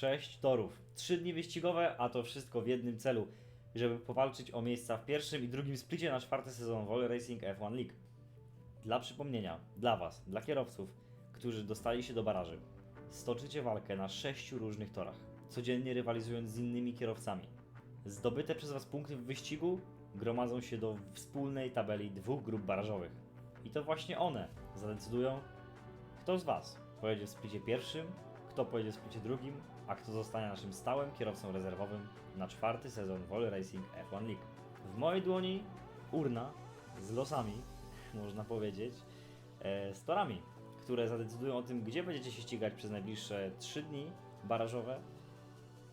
6 torów, 3 dni wyścigowe, a to wszystko w jednym celu, żeby powalczyć o miejsca w pierwszym i drugim splicie na czwarty sezon Volley Racing F1 League. Dla przypomnienia, dla Was, dla kierowców, którzy dostali się do baraży, stoczycie walkę na 6 różnych torach, codziennie rywalizując z innymi kierowcami. Zdobyte przez Was punkty w wyścigu gromadzą się do wspólnej tabeli dwóch grup barażowych. I to właśnie one zadecydują, kto z Was pojedzie w splicie pierwszym, kto pojedzie w splicie drugim, a kto zostanie naszym stałym kierowcą rezerwowym na czwarty sezon Volley Racing F1 League. W mojej dłoni urna z losami, można powiedzieć, e, z torami, które zadecydują o tym, gdzie będziecie się ścigać przez najbliższe 3 dni barażowe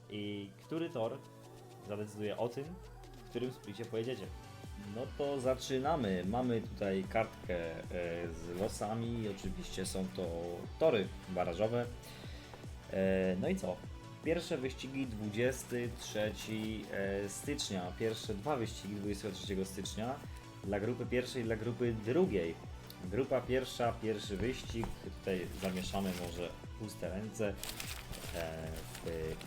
i który tor zadecyduje o tym, w którym splicie pojedziecie. No to zaczynamy. Mamy tutaj kartkę e, z losami. Oczywiście są to tory barażowe. E, No i co? Pierwsze wyścigi 23 e, stycznia. Pierwsze dwa wyścigi 23 stycznia dla grupy pierwszej i dla grupy drugiej. Grupa pierwsza, pierwszy wyścig. Tutaj zamieszamy może puste ręce e,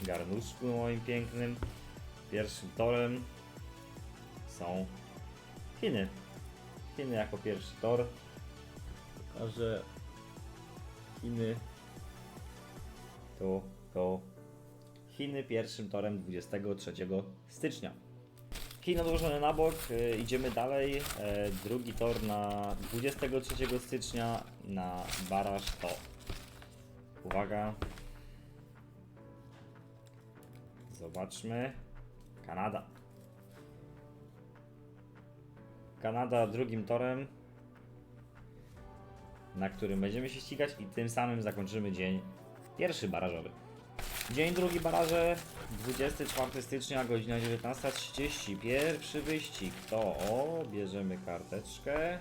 w garnuszku moim pięknym. Pierwszym torem są Chiny. Chiny jako pierwszy tor. Pokażę Chiny. Tu. Chiny pierwszym torem 23 stycznia. Chiny odłożone na bok, y, idziemy dalej. E, drugi tor na 23 stycznia na baraż to. Uwaga. Zobaczmy. Kanada. Kanada drugim torem, na którym będziemy się ścigać i tym samym zakończymy dzień pierwszy barażowy. Dzień drugi baraże, 24 stycznia, godzina 19.30. Pierwszy wyścig to o, bierzemy karteczkę.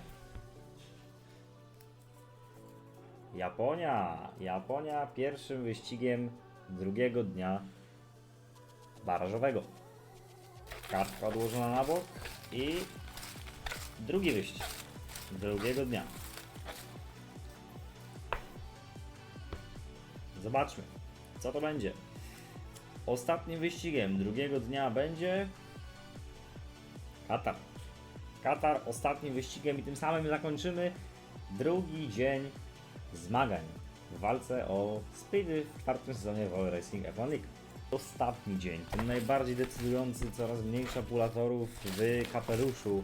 Japonia. Japonia pierwszym wyścigiem drugiego dnia barażowego. Kartka odłożona na bok i drugi wyścig drugiego dnia. Zobaczmy, co to będzie. Ostatnim wyścigiem drugiego dnia będzie Katar. Katar ostatnim wyścigiem i tym samym zakończymy drugi dzień zmagań w walce o speedy w czwartym sezonie Volley Racing F1 League. Ostatni dzień, ten najbardziej decydujący, coraz mniejsza pula w kapeluszu.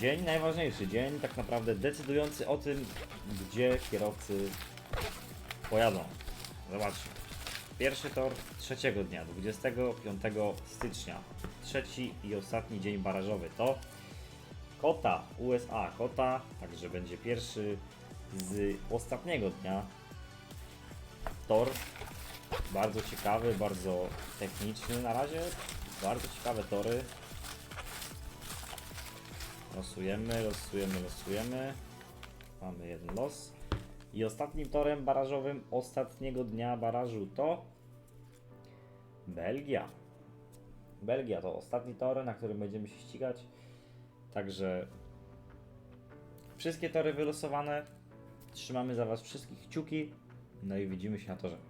Dzień najważniejszy, dzień tak naprawdę decydujący o tym, gdzie kierowcy pojadą. Zobaczmy. Pierwszy tor trzeciego dnia, 25 stycznia. Trzeci i ostatni dzień barażowy to Kota, USA. Kota, także będzie pierwszy z ostatniego dnia. Tor bardzo ciekawy, bardzo techniczny na razie. Bardzo ciekawe tory. Losujemy, losujemy, losujemy. Mamy jeden los. I ostatnim torem barażowym ostatniego dnia barażu to Belgia. Belgia to ostatni tor, na którym będziemy się ścigać. Także wszystkie tory wylosowane. Trzymamy za Was wszystkich kciuki. No i widzimy się na torze.